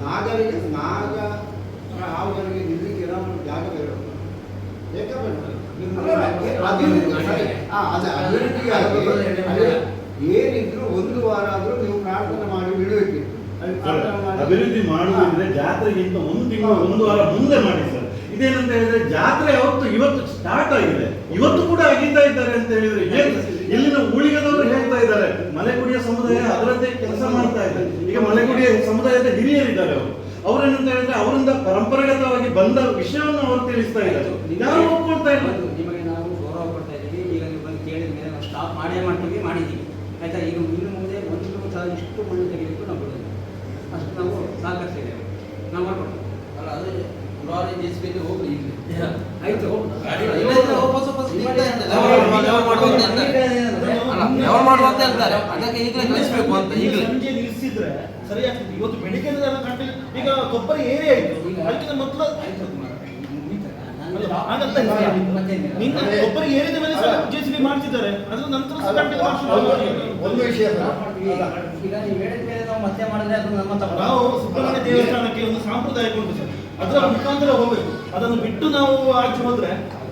ನಾಗರಿಗೆ ನಾಗ ಹಾವುಗಳಿಗೆ ನಿಲ್ಲಿಕ್ಕೆ ಏನಾದರೂ ಜಾಗ ಬೇಡ ಏನಿದ್ರು ಒಂದು ವಾರ ಆದ್ರೂ ನೀವು ಪ್ರಾರ್ಥನೆ ಮಾಡಿ ಬಿಡಬೇಕು. ಅಭಿವೃದ್ಧಿ ಮಾಡುವುದಂದ್ರೆ ಜಾತ್ರೆಗಿಂತ ಒಂದು ತಿಂಗಳು ಒಂದು ವಾರ ಮುಂದೆ ಮಾಡಿ ಸರ್. ಇದೇನಂತ ಹೇಳಿದ್ರೆ ಜಾತ್ರೆ ಯಾವತ್ತು ಇವತ್ತು ಸ್ಟಾರ್ಟ್ ಆಗಿದೆ. ಇವತ್ತು ಕೂಡ ಆಗಿದ್ದ ಇದ್ದಾರೆ ಅಂತ ಹೇಳಿದ್ರೆ ಏನು ಇಲ್ಲಿನ ಉಳಿಗದವರು ಹೇಳ್ತಾ ಇದ್ದಾರೆ ಮಲೆಗುಡಿಯ ಸಮುದಾಯ ಅದರಂತೆ ಕೆಲಸ ಮಾಡ್ತಾ ಇದೆ. ಈಗ ಮಲೆಗುಡಿಯ ಸಮುದಾಯದ ಹಿರಿಯರಿದ್ದಾರೆ ಅವರು. ಅವರೇನಂತ ಹೇಳಿದ್ರೆ ಅವರಿಂದ ಪರಂಪರಾಗತವಾಗಿ ಬಂದ ವಿಷಯವನ್ನು ಅವರು ತಿಳಿಸ್ತಾ ಇದ್ದಾರೆ. ಯಾರು ಒಪ್ಕೊಳ್ತಾ ಇಲ್ಲ? ನಿಮಗೆ ನಾವು ಗೌರವ ಕೊಡ್ತಾ ಇದ್ದೀವಿ. ಈಗ ನೀವು ಬಂದು ಕೇಳಿದ ಮೇಲೆ ನಾವು ಸ್ಟಾಪ್ ಮಾಡೇ ಮಾಡ್ತೀವಿ ಮಾಡಿದ್ದೀವಿ. ಆಯ್ತಾ? ಈಗ ಇನ್ನು ಮುಂದೆ ಒಂದು ಸಲ ಇಷ್ಟು ಮಣ್ಣು ತೆಗೆದಿಟ್ಟು ನಾವು ಬಿಡೋದು ಅಷ್ಟು ನಾವು ಸಹಕರಿಸಿದ್ದೇವೆ ನಾವು ಮಾಡ್ಕೊಡ್ತೀವಿ ಅಲ್ಲ ಅದು ಜೆಸಿಬಿಯಲ್ಲಿ ಹೋಗ್ಲಿ ಹೋಗಿ ಆಯ್ತು ಗಾಡಿ ಇಲ್ಲದಿದ್ರೆ ವಾಪಸ್ ವಾಪಸ್ ನಿಮ್ಮ ನಿಲ್ತಾ ಇರ್ತದೆ. ನಮ್ಮ ಲೆವೆಲ್ ಮಾಡಿ- ಲೆವೆಲ್ ಮಾಡುವಂತೆ ನಿಮ್ಮ ಅಂತಾರೆ. ಕಡೆ ಏನಂದ್ರೆ ಅಲ್ಲ ಲೆವೆಲ್ ಮಾಡುವಂತೆ ಅಂತಾರೆ ಅದಕ್ಕೆ ಈಗಲೇ ಕಳಿಸ್ಬೇಕು ಅಂತ ಈಗಲೇ ಸಂಜೆ ನಿಲ್ಲಿಸಿದ್ರೆ ಸರಿ ಆಗ್ತದೆ ಇವತ್ತು ಬೆಳಿಗ್ಗೆ ಕಂಟಿನ್ಯೂ ಈಗ ಗೊಬ್ಬರ ಏರಿ ಆಯ್ತು. ಅದಕ್ಕಿಂತ ಮೊದಲು. ನಿನ್ನ ಕೊಬ್ಬರಿ ಏರಿದ ಮೇಲೆ ಜೆ ಸಿ ಬಿ ಮಾಡ್ತಿದ್ದಾರೆ. ಅದ್ರ ನಂತರ ಒಂದು- ವಿಷಯ ನಾವು ಸುಬ್ರಹ್ಮಣ್ಯ ದೇವಸ್ಥಾನಕ್ಕೆ ಒಂದು ಸಾಂಪ್ರದಾಯಿಕ ಉಂಟು ಸರ್ ಅದರ ಮುಖಾಂತರ ಹೋಗ್ಬೇಕು. ಅದನ್ನು ಬಿಟ್ಟು ನಾವು ಆಚೆ ಹೋದ್ರೆ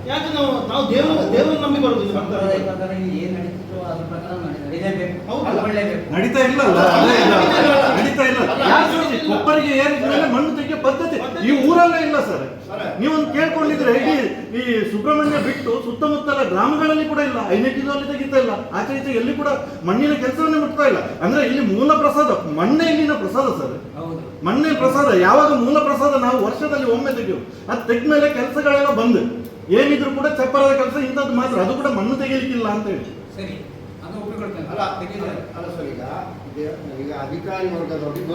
ಯಾಕೆ ನಾವು ನಾವು ದೇವರು ದೇವರನ್ನು ನಂಬಿ ಬರುದಿಲ್ಲ ಸಂಪ್ರದಾಯ ಭಕ್ತರು ಪ್ರಕಾರ ನೀವು ನಡೀತಿತ್ತು ಅದ್ರ ಪ್ರಕಾರ ನಡೆ- ನಡೀಲೇಬೇಕು ಹೌದು. ಅಳ್ಕೊಳ್ಳೇಬೇಕು. ನಡೀತಾ ಇಲ್ಲ ಅಲ್ಲ? ಅದೇ ಇಲ್ಲ. ನಡೀತಾ ಇಲ್ಲ. ಯಾಕೆ ಹೇಳಿ? ಕೊಬ್ಬರಿಗೆ ಏರಿದ ಮೇಲೆ ಮಣ್ಣು ತೆಗೆಯೋ ಪದ್ಧತಿ. ಈ ಊರಲ್ಲೇ ಇಲ್ಲ ಸರ್. ನೀವೊಂದು ಕೇಳ್ಕೊಂಡಿದ್ರೆ ಈ ಈ ಸುಬ್ರಹ್ಮಣ್ಯ ಬಿಟ್ಟು ಸುತ್ತಮುತ್ತಲ ಗ್ರಾಮಗಳಲ್ಲಿ ಕೂಡ ಇಲ್ಲ. ಐನೆಟಿದಲ್ಲಿ ತೆಗಿತಾ ಇಲ್ಲ. ಆಚೆ ಈಚೆ ಎಲ್ಲಿ ಕೂಡ ಮಣ್ಣಿನ ಕೆಲಸವನ್ನೇ ಮುಟ್ತಾ ಇಲ್ಲ. ಅಂದ್ರೆ ಇಲ್ಲಿ ಮೂಲ ಪ್ರಸಾದ ಮಣ್ಣೆ ಇಲ್ಲಿನ ಪ್ರಸಾದ ಸರ್. ಹೌದು. ಮಣ್ಣೆ ಪ್ರಸಾದ. ಯಾವಾಗ ಮೂಲ ಪ್ರಸಾದ ನಾವು ವರ್ಷದಲ್ಲಿ ಒಮ್ಮೆ ತೆಗೆಯೋ ಅದು ತೆಗ್ದ್ಮೇಲೆ ಕೆಲಸಗಳೆಲ್ಲ ಬಂದು. ಏನಿದ್ರು ಕೂಡ ಚಪ್ಪರದ ಕೆಲಸ ಇಂಥದ್ದು ಮಾತ್ರ. ಅದು ಕೂಡ ಮಣ್ಣು ತೆಗೆಯಲಿಕ್ಕಿಲ್ಲ ಅಂತ ಹೇಳಿ. ಸರಿ ಅದು ಒಪ್ಪಿಕೊಳ್ತೇನೆ. ಅಲ್ಲ ತೆಗೀತಾರೆ. ಅಲ್ಲ ಸರ್ ಈಗ ಈಗ ಅಧಿಕಾರಿ ವರ್ಗದವರಿಗೆ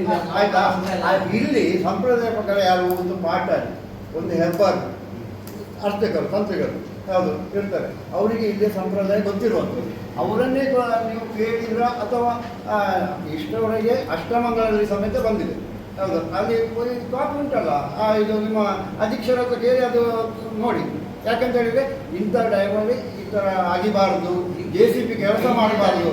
ಈಗ ಆಯ್ತಾ? ಆ, ಇಲ್ಲಿ ಸಂಪ್ರದಾಯ ಪ್ರಕಾರ ಯಾರು ಒಂದು ಪಾಠ ಒಂದು ಹೆಬ್ಬಾರ್ ಅರ್ಚಕರು ಸಂತಗಳು ಯಾವುದು ಇರ್ತಾರೆ. ಅವರಿಗೆ ಇಲ್ಲಿ ಸಂಪ್ರದಾಯ ಗೊತ್ತಿರುವಂಥದ್ದು. ಅವರನ್ನೇ ಕ- ನೀವು ಕೇಳಿದ್ರ ಅಥವಾ ಆ, ಇಷ್ಟರವರೆಗೆ ಅಷ್ಟಮಂಗಳಲ್ಲಿ ಸಮೇತ ಬಂದಿದೆ. ಹೌದು ಅಲ್ಲಿ ಕಾಪಿ ಉಂಟಲ್ಲ ಆ, ಇದು ನಿಮ್ಮ ಅಧೀಕ್ಷರ ಹತ್ರ ಕೇಳಿ ಅದು ನೋಡಿ. ಯಾಕಂತ ಹೇಳಿದ್ರೆ ಇಂಥ ಟೈಮಲ್ಲಿ ಈ ಥರ ಆಗಿಬಾರದು ಜೆ ಸಿ ಪಿ ಕೆಲಸ ಮಾಡಬಾರದು.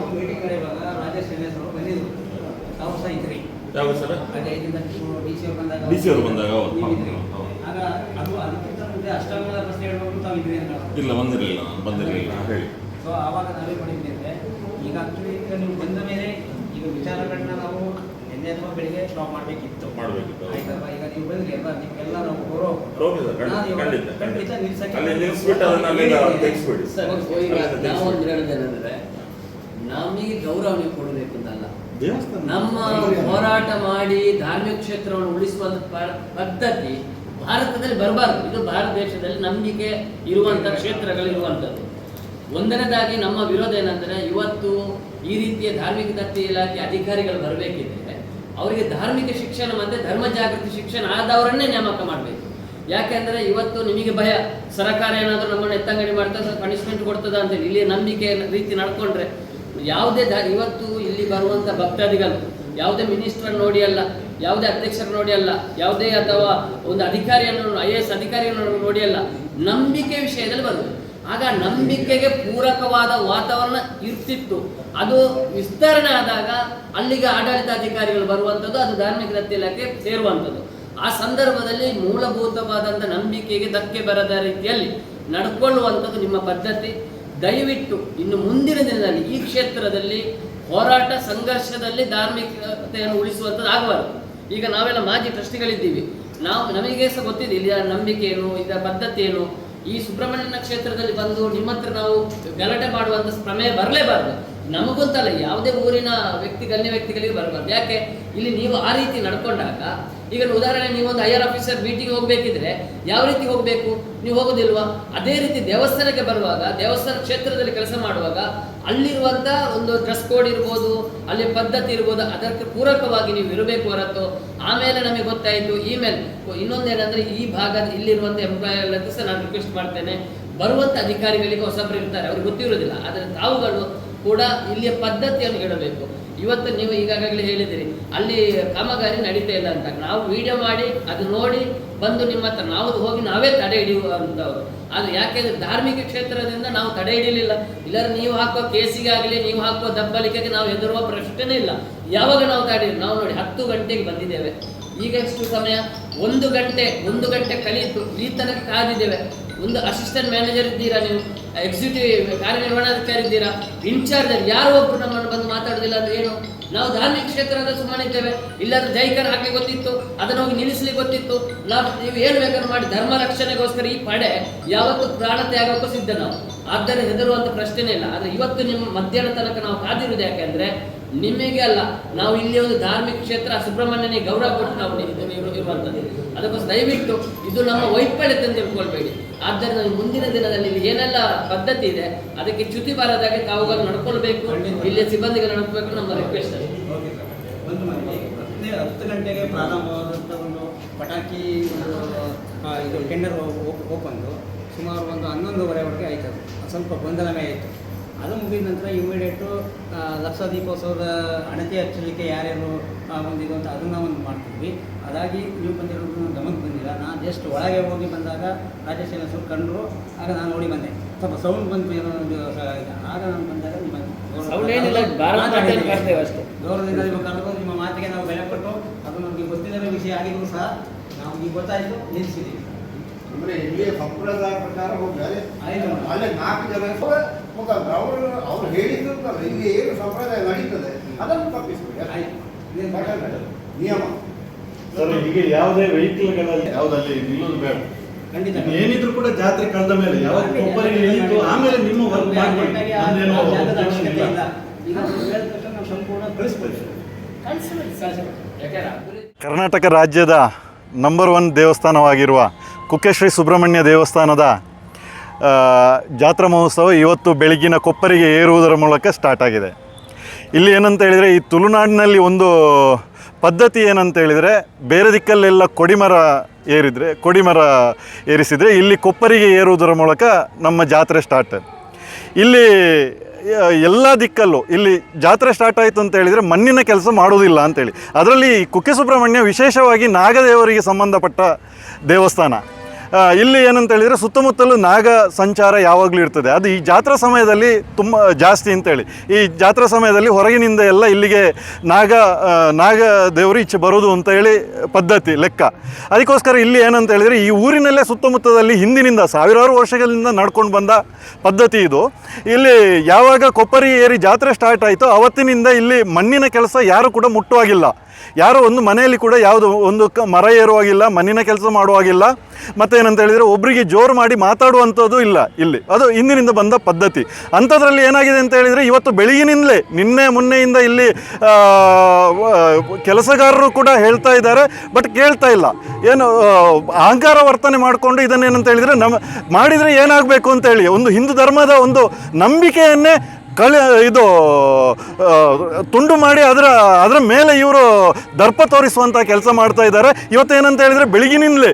ಇಲ್ಲ ಬಂದಿರಲಿಲ್ಲ ಬಂದಿರಲಿಲ್ಲ ಹೇಳಿ. ಸೊ ಆವಾಗ ನಾವೇ ಮಾಡಿದ್ವಿ ಈಗ ಆಕ್ಚುಲಿ ಈಗ ನೀವು ಬಂದ ಮೇಲೆ ಈಗ ವಿಚಾರಗಳನ್ನ ನಾವು ನಿನ್ನೆ ಅಥವಾ ಬೆಳಿಗ್ಗೆ ಸ್ಟಾಪ್ ಮಾಡಬೇಕಿತ್ತು. ಮಾಡ್ಬೇಕಿತ್ತು. ಆಯ್ತಲ್ವಾ ಈಗ ನೀವು ಬಂದ್ರಿ ಅಲ್ವಾ ನಿಮ್ಗೆಲ್ಲ ನಾವು ಗೌರವ ಖಂಡಿತ. ನಿಲ್ಸಕ್ಕೆ ಅಲ್ಲಿ ಅದನ್ನ ಅಲ್ಲಿಂದ ತೆಗಿಸ್ಬಿಡಿ. ಹೇಳೋದೇನೆಂದ್ರೆ ನಮಗೆ ಕೊಡಬೇಕು ಅಂತಲ್ಲ ನಮ್ಮ ಹೋರಾಟ ಮಾಡಿ ಧಾರ್ಮಿಕ ಕ್ಷೇತ್ರವನ್ನು ಉಳಿಸುವ ಪ- ಪದ್ಧತಿ ಭಾರತದಲ್ಲಿ ಬರಬಾರ್ದು. ಇದು ಭಾರತ ದೇಶದಲ್ಲಿ ನಂಬಿಕೆ ಕ್ಷೇತ್ರಗಳು ಇರುವಂತದ್ದು ಒಂದನೇದಾಗಿ ನಮ್ಮ ವಿರೋಧ ಏನಂದ್ರೆ ಇವತ್ತು ಈ ರೀತಿಯ ಧಾರ್ಮಿಕ ದತ್ತಿ ಇಲಾಖೆ ಅಧಿಕಾರಿಗಳು ಬರಬೇಕಿದ್ರೆ ಅವರಿಗೆ ಧಾರ್ಮಿಕ ಶಿಕ್ಷಣ ಮತ್ತೆ ಧರ್ಮ ಜಾಗೃತಿ ಶಿಕ್ಷಣ ಆದವರನ್ನೇ ನೇಮಕ ಮಾಡಬೇಕು. ಯಾಕೆಂದ್ರೆ ಇವತ್ತು ನಿಮಗೆ ಭಯ, ಸರ್ಕಾರ ಏನಾದರೂ ನಮ್ಮನ್ನು ಎತ್ತಂಗಡಿ ಮಾಡ್ತದೆ ಪನಿಷ್ಮೆಂಟ್ ಕೊಡ್ತದ ಅಂತ ಇಲ್ಲಿ ನಂಬಿಕೆ ರೀತಿ ನಡ್ಕೊಂಡ್ರೆ ಯಾವುದೇ ಇವತ್ತು ಇಲ್ಲಿ ಬರುವಂಥ ಭಕ್ತಾದಿಗಳು, ಯಾವುದೇ ಮಿನಿಸ್ಟರ್ ನೋಡಿ ಅಲ್ಲ, ಯಾವುದೇ ಅಧ್ಯಕ್ಷರು ನೋಡಿ ಅಲ್ಲ, ಯಾವುದೇ ಅಥವಾ ಒಂದು ಅಧಿಕಾರಿಯನ್ನು, ಐ ಎ ಎಸ್ ಅಧಿಕಾರಿಯನ್ನು ನೋಡಿ ಅಲ್ಲ, ನಂಬಿಕೆ ವಿಷಯದಲ್ಲಿ ಬರುವುದು ಆಗ ನಂಬಿಕೆಗೆ ಪೂರಕವಾದ ವಾತಾವರಣ ಇರ್ತಿತ್ತು. ಅದು ವಿಸ್ತರಣೆ ಆದಾಗ ಅಲ್ಲಿಗೆ ಆಡಳಿತಾಧಿಕಾರಿಗಳು ಬರುವಂಥದ್ದು, ಅದು ಧಾರ್ಮಿಕ ದತ್ತಿ ಇಲಾಖೆ ಸೇರುವಂಥದ್ದು. ಆ ಸಂದರ್ಭದಲ್ಲಿ ಮೂಲಭೂತವಾದಂಥ ನಂಬಿಕೆಗೆ ಧಕ್ಕೆ ಬರದ ರೀತಿಯಲ್ಲಿ ನಡ್ಕೊಳ್ಳುವಂಥದ್ದು ನಿಮ್ಮ ಪದ್ಧತಿ. ದಯವಿಟ್ಟು ಇನ್ನು ಮುಂದಿನ ದಿನದಲ್ಲಿ ಈ ಕ್ಷೇತ್ರದಲ್ಲಿ ಹೋರಾಟ ಸಂಘರ್ಷದಲ್ಲಿ ಧಾರ್ಮಿಕತೆಯನ್ನು ಉಳಿಸುವಂಥದ್ದು ಆಗಬಾರದು. ಈಗ ನಾವೆಲ್ಲ ಮಾಜಿ ಟ್ರಸ್ಟಿಗಳಿದ್ದೀವಿ. ನಾವು ನಮಗೆ ಸಹ ಗೊತ್ತಿದೆ, ಇಲ್ಲಿ ನಂಬಿಕೆ ಏನು ಇದರ ಪದ್ಧತಿ ಏನು ಈ ಸುಬ್ರಹ್ಮಣ್ಯನ ಕ್ಷೇತ್ರದಲ್ಲಿ ಬಂದು ನಿಮ್ಮ ಹತ್ರ ನಾವು ಗಲಾಟೆ ಮಾಡುವಂತ ಪ್ರಮೇಯ ಬರಲೇಬಾರ್ದು. ನಮಗೊಂತಲ್ಲ ಯಾವುದೇ ಊರಿನ ವ್ಯಕ್ತಿ, ಗಣ್ಯ ವ್ಯಕ್ತಿಗಳಿಗೆ ಬರಬಾರ್ದು. ಯಾಕೆ? ಇಲ್ಲಿ ನೀವು ಆ ರೀತಿ ನಡ್ಕೊಂಡಾಗ ಈಗ ಉದಾಹರಣೆ, ನೀವು ಒಂದು ಐಆರ್ ಆಫೀಸರ್ ಮೀಟಿಂಗ್ ಹೋಗಬೇಕಿದ್ರೆ ಯಾವ ರೀತಿ ಹೋಗಬೇಕು? ನೀವು ಹೋಗೋದಿಲ್ವಾ? ಅದೇ ರೀತಿ ದೇವಸ್ಥಾನಕ್ಕೆ ಬರುವಾಗ, ದೇವಸ್ಥಾನ ಕ್ಷೇತ್ರದಲ್ಲಿ ಕೆಲಸ ಮಾಡುವಾಗ ಅಲ್ಲಿರುವಂಥ ಒಂದು ಡ್ರೆಸ್ ಕೋಡ್ ಇರ್ಬೋದು, ಅಲ್ಲಿ ಪದ್ಧತಿ ಇರ್ಬೋದು, ಅದಕ್ಕೆ ಪೂರಕವಾಗಿ ನೀವು ಇರಬೇಕು ಹೊರತು. ಆಮೇಲೆ ನಮಗೆ ಗೊತ್ತಾಯಿತು ಇಮೇಲ್ ಇನ್ನೊಂದೇನೆಂದರೆ ಈ ಭಾಗದ ಇಲ್ಲಿರುವಂಥ ಎಂಪ್ಲಾಯ್ ಸಹ ನಾನು ರಿಕ್ವೆಸ್ಟ್ ಮಾಡ್ತೇನೆ. ಬರುವಂಥ ಅಧಿಕಾರಿಗಳಿಗೆ ಹೊಸಬ್ರು ಇರ್ತಾರೆ, ಅವ್ರಿಗೆ ಗೊತ್ತಿರೋದಿಲ್ಲ ಆದರೆ ತಾವುಗಳು ಕೂಡ ಇಲ್ಲಿಯ ಪದ್ಧತಿಯನ್ನು ಹೇಳಬೇಕು. ಇವತ್ತು ನೀವು ಈಗಾಗಲೇ ಹೇಳಿದಿರಿ, ಅಲ್ಲಿ ಕಾಮಗಾರಿ ನಡೀತಾ ಇಲ್ಲ ಅಂತ. ನಾವು ವಿಡಿಯೋ ಮಾಡಿ, ಅದು ನೋಡಿ ಬಂದು ನಿಮ್ಮ ಹತ್ರ, ನಾವು ಹೋಗಿ ನಾವೇ ತಡೆ ಹಿಡಿಯುವಂಥವ್ರು ಅದು ಯಾಕೆಂದ್ರೆ ಧಾರ್ಮಿಕ ಕ್ಷೇತ್ರದಿಂದ ನಾವು ತಡೆ ಹಿಡಿಯಲಿಲ್ಲ ಇಲ್ಲದ್ರೆ ನೀವು ಹಾಕೋ ಕೇಸಿಗೆ ಆಗಲಿ ನೀವು ಹಾಕೋ ದಬ್ಬಲಿಕೆಗೆ ನಾವು ಹೆದರುವ ಪ್ರಶ್ನೆನೇ ಇಲ್ಲ. ಯಾವಾಗ ನಾವು ತಡೆ ನಾವು ನೋಡಿ ಹತ್ತು ಗಂಟೆಗೆ ಬಂದಿದ್ದೇವೆ. ಈಗ ಎಷ್ಟು ಸಮಯ, ಒಂದು ಗಂಟೆ ಒಂದು ಗಂಟೆ ಕಲಿತು, ಈ ತನಕ ಕಾದಿದ್ದೇವೆ. ಒಂದು ಅಸಿಸ್ಟೆಂಟ್ ಮ್ಯಾನೇಜರ್ ಇದ್ದೀರಾ ನೀವು? ಎಕ್ಸಿಕ್ಯೂಟಿವ್ ಕಾರ್ಯನಿರ್ವಹಣಾಧಿಕಾರಿ ಇದ್ದೀರಾ ಇನ್ಚಾರ್ಜ್ ಯಾರು ಒಬ್ರು ನಮ್ಮನ್ನು ಬಂದು ಮಾತಾಡೋದಿಲ್ಲ ಅಂದ್ರೆ ಏನು? ನಾವು ಧಾರ್ಮಿಕ ಕ್ಷೇತ್ರದ ಸುಮ್ಮನೆ ಇದ್ದೇವೆ ಇಲ್ಲಾದ್ರೆ ಜೈಕರ್ ಹಾಕಿ ಗೊತ್ತಿತ್ತು, ಅದನ್ನ ಹೋಗಿ ನಿಲ್ಲಿಸ್ಲಿಕ್ಕೆ ಗೊತ್ತಿತ್ತು. ನಾವು ನೀವು ಏನು ಬೇಕಾದ್ರೂ ಮಾಡಿ, ಧರ್ಮ ರಕ್ಷಣೆಗೋಸ್ಕರ ಈ ಪಡೆ ಯಾವತ್ತು ಪ್ರಾಣ ತ್ಯಾಗಕ್ಕೂ ಸಿದ್ಧ ನಾವು. ಆದ್ದರಿಂದ ಹೆದರುವಂತ ಪ್ರಶ್ನೆನೇ ಇಲ್ಲ. ಆದ್ರೆ ಇವತ್ತು ನಿಮ್ಮ ಮಧ್ಯಾಹ್ನ ತನಕ ನಾವು ಕಾದಿರುವುದು ಯಾಕೆಂದ್ರೆ ನಿಮಗೆ ಅಲ್ಲ ನಾವು ಇಲ್ಲಿ ಒಂದು ಧಾರ್ಮಿಕ ಕ್ಷೇತ್ರ ಸುಬ್ರಹ್ಮಣ್ಯನಿಗೆ ಗೌರವ ಕೊಟ್ಟು ನಾವು ಇರು- ಇರು- ಇರುವಂಥದ್ದು. ಅದಕ್ಕೋಸ್ಕರ ದಯವಿಟ್ಟು ಇದು ನಮ್ಮ ವೈಫಲ್ಯತೆ ತಿಳ್ಕೊಳ್ಬೇಡಿ. ಆದ್ದರಿಂದ ಮುಂದಿನ ದಿನದಲ್ಲಿ ಇಲ್ಲಿ ಏನೆಲ್ಲ ಪದ್ಧತಿ ಇದೆ ಅದಕ್ಕೆ ಚ್ಯುತಿ ಬಾರದಾಗೆ ತಾವುಗಳು ನಡ್ಕೊಳ್ಬೇಕು ಇಲ್ಲಿ ಸಿಬ್ಬಂದಿಗಳು ನಡ್ಕೋಬೇಕು ನಮ್ಮ ರಿಕ್ವೆಸ್ಟ್ ಹತ್ತು ಗಂಟೆಗೆ ಪ್ರಾರಂಭವಾದಂಥ ಒಂದು ಪಟಾಕಿ ಇದು ಟೆಂಡರ್ ಓಪನ್ ಸುಮಾರು ಒಂದು ಹನ್ನೊಂದುವರೆವರೆಗೆ ಆಯ್ತು ಸ್ವಲ್ಪ ಗೊಂದಲವೇ ಆಯಿತು ಅದು ಮುಗಿದ ನಂತರ ಇಮಿಡಿಯೇಟು ಲಕ್ಷ ದೀಪೋತ್ಸವದ ಅಣತಿ ಹಚ್ಚಲಿಕ್ಕೆ ಯಾರ್ಯಾರು ಬಂದಿದ್ದು ಅಂತ ಅದನ್ನು ಒಂದು ಮಾಡ್ತಿದ್ವಿ. ಅದಾಗಿ ನೀವು ಬಂದಿರೋದು ನಾನು ಗಮನಕ್ಕೆ ಬಂದಿಲ್ಲ. ನಾನು ಜಸ್ಟ್ ಒಳಗೆ ಹೋಗಿ ಬಂದಾಗ ರಾಜೇಶ್ ಸ್ವಲ್ಪ ಕಂಡರು ಆಗ ನಾನು ನೋಡಿ ಬಂದೆ. ಸ್ವಲ್ಪ ಸೌಂಡ್ ಬಂತು ಏನೋ ಒಂದು ಆಗ ನಾನು ಬಂದಾಗ ನಿಮ್ಮ ಗೌರವದಿಂದ ನಿಮ್ಮ ಕರೆದು ನಿಮ್ಮ ಮಾತಿಗೆ ನಾವು ಬೆಲೆ ಕೊಟ್ಟು ಅದು ನಮಗೆ ಗೊತ್ತಿಲ್ಲದ ವಿಷಯ ಆಗಿದ್ರು ಸಹ ನಾವು ಈಗ ಗೊತ್ತಾಯಿತು ನಿಲ್ಲಿಸಿದ್ದೀವಿ. ಅಂದ್ರೆ ಇಲ್ಲಿ ಸಂಪ್ರದಾಯ ಪ್ರಕಾರ ಹೋಗಿ ಆಯ್ತು. ಅಲ್ಲಿ ನಾಲ್ಕು ಜನ ಮುಖಾಂತರ ಅವರು ಅವ್ರು ಹೇಳಿದ್ರು ಇಲ್ಲಿ ಏನು ಸಂಪ್ರದಾಯ ನಡೀತದೆ ಅದನ್ನು ತಪ್ಪಿಸ್ಬೇಕು ಆಯ್ತು. ಯಾಕಂದ್ರೆ ನಿಯಮ. ಸರ್ ಹೀಗೆ ಯಾವುದೇ ವೆಹಿಕಲ್ಗಳಲ್ಲಿ ಯಾವುದಲ್ಲಿ ನಿಲ್ಲೋದು ಬೇಡ. ಖಂಡಿತ. ಏನಿದ್ರು ಕೂಡ ಜಾತ್ರೆ ಕಳೆದ ಮೇಲೆ ಯಾವಾಗ ಒಬ್ಬರಿಗೆ ಇಳಿತು ಆಮೇಲೆ ನಿಮ್ಮ ವರ್ಕ್ ಮಾಡ್ಕೊಳ್ಳಿ ಅಂದೇನೋ ಸಂಪೂರ್ಣ ಕಳಿಸ್ಬೋದು. ಯಾಕಂದ್ರೆ ಕರ್ನಾಟಕ ರಾಜ್ಯದ ನಂಬರ್ ಒನ್ ದೇವಸ್ಥಾನವಾಗಿರುವ ಕುಕ್ಕೆಶ್ರೀ ಸುಬ್ರಹ್ಮಣ್ಯ ದೇವಸ್ಥಾನದ ಜಾತ್ರಾ ಮಹೋತ್ಸವ ಇವತ್ತು ಬೆಳಗಿನ ಕೊಪ್ಪರಿಗೆ ಏರುವುದರ ಮೂಲಕ ಸ್ಟಾರ್ಟ್ ಆಗಿದೆ. ಇಲ್ಲಿ ಏನಂತ ಹೇಳಿದರೆ ಈ ತುಳುನಾಡಿನಲ್ಲಿ ಒಂದು ಪದ್ಧತಿ ಏನಂತ ಹೇಳಿದರೆ ಬೇರೆ ದಿಕ್ಕಲ್ಲೆಲ್ಲ ಕೊಡಿಮರ ಏರಿದರೆ, ಕೊಡಿಮರ ಏರಿಸಿದರೆ ಇಲ್ಲಿ ಕೊಪ್ಪರಿಗೆ ಏರುವುದರ ಮೂಲಕ ನಮ್ಮ ಜಾತ್ರೆ ಸ್ಟಾರ್ಟ್ ಇಲ್ಲಿ ಎಲ್ಲ ದಿಕ್ಕಲ್ಲೂ ಇಲ್ಲಿ ಜಾತ್ರೆ ಸ್ಟಾರ್ಟ್ ಆಯಿತು ಅಂತ ಹೇಳಿದರೆ ಮಣ್ಣಿನ ಕೆಲಸ ಮಾಡೋದಿಲ್ಲ ಅಂತೇಳಿ ಅದರಲ್ಲಿ ಕುಕ್ಕೆ ಸುಬ್ರಹ್ಮಣ್ಯ ವಿಶೇಷವಾಗಿ ನಾಗದೇವರಿಗೆ ಸಂಬಂಧಪಟ್ಟ ದೇವಸ್ಥಾನ. ಇಲ್ಲಿ ಏನಂತ ಹೇಳಿದರೆ ಸುತ್ತಮುತ್ತಲೂ ನಾಗ ಸಂಚಾರ ಯಾವಾಗಲೂ ಇರ್ತದೆ. ಅದು ಈ ಜಾತ್ರಾ ಸಮಯದಲ್ಲಿ ತುಂಬ ಜಾಸ್ತಿ ಅಂತೇಳಿ. ಈ ಜಾತ್ರಾ ಸಮಯದಲ್ಲಿ ಹೊರಗಿನಿಂದ ಎಲ್ಲ ಇಲ್ಲಿಗೆ ನಾಗ ನಾಗ ದೇವರು ಈಚೆ ಬರೋದು ಅಂತ ಹೇಳಿ ಪದ್ಧತಿ, ಲೆಕ್ಕ. ಅದಕ್ಕೋಸ್ಕರ ಇಲ್ಲಿ ಏನಂತ ಹೇಳಿದರೆ ಈ ಊರಿನಲ್ಲೇ ಸುತ್ತಮುತ್ತದಲ್ಲಿ ಹಿಂದಿನಿಂದ ಸಾವಿರಾರು ವರ್ಷಗಳಿಂದ ನಡ್ಕೊಂಡು ಬಂದ ಪದ್ಧತಿ ಇದು. ಇಲ್ಲಿ ಯಾವಾಗ ಕೊಪ್ಪರಿ ಏರಿ ಜಾತ್ರೆ ಸ್ಟಾರ್ಟ್ ಆಯಿತು ಅವತ್ತಿನಿಂದ ಇಲ್ಲಿ ಮಣ್ಣಿನ ಕೆಲಸ ಯಾರು ಕೂಡ ಮುಟ್ಟುವಾಗಿಲ್ಲ ಯಾರೋ ಒಂದು ಮನೆಯಲ್ಲಿ ಕೂಡ ಯಾವುದು ಒಂದು ಕ ಮರ ಏರುವಾಗಿಲ್ಲ, ಮಣ್ಣಿನ ಕೆಲಸ ಮಾಡುವಾಗಿಲ್ಲ ಮತ್ತು ಏನಂತ ಹೇಳಿದರೆ ಒಬ್ಬರಿಗೆ ಜೋರು ಮಾಡಿ ಮಾತಾಡುವಂಥದ್ದು ಇಲ್ಲ ಇಲ್ಲಿ. ಅದು ಹಿಂದಿನಿಂದ ಬಂದ ಪದ್ಧತಿ. ಅಂಥದ್ರಲ್ಲಿ ಏನಾಗಿದೆ ಅಂತ ಹೇಳಿದರೆ ಇವತ್ತು ಬೆಳಗಿನಿಂದಲೇ, ನಿನ್ನೆ ಮೊನ್ನೆಯಿಂದ ಇಲ್ಲಿ ಕೆಲಸಗಾರರು ಕೂಡ ಹೇಳ್ತಾ ಇದ್ದಾರೆ, ಬಟ್ ಕೇಳ್ತಾ ಇಲ್ಲ. ಏನು ಅಹಂಕಾರ ವರ್ತನೆ ಮಾಡಿಕೊಂಡು ಇದನ್ನೇನಂತ ಹೇಳಿದರೆ ನಮ್ಮ ಮಾಡಿದರೆ ಏನಾಗಬೇಕು ಅಂತೇಳಿ ಒಂದು ಹಿಂದೂ ಧರ್ಮದ ಒಂದು ನಂಬಿಕೆಯನ್ನೇ ಕಳೆ ಇದು ತುಂಡು ಮಾಡಿ ಅದರ ಅದರ ಮೇಲೆ ಇವರು ದರ್ಪ ತೋರಿಸುವಂಥ ಕೆಲಸ ಮಾಡ್ತಾ ಇದ್ದಾರೆ. ಇವತ್ತು ಏನಂತ ಹೇಳಿದರೆ ಬೆಳಗಿನಿಂದಲೇ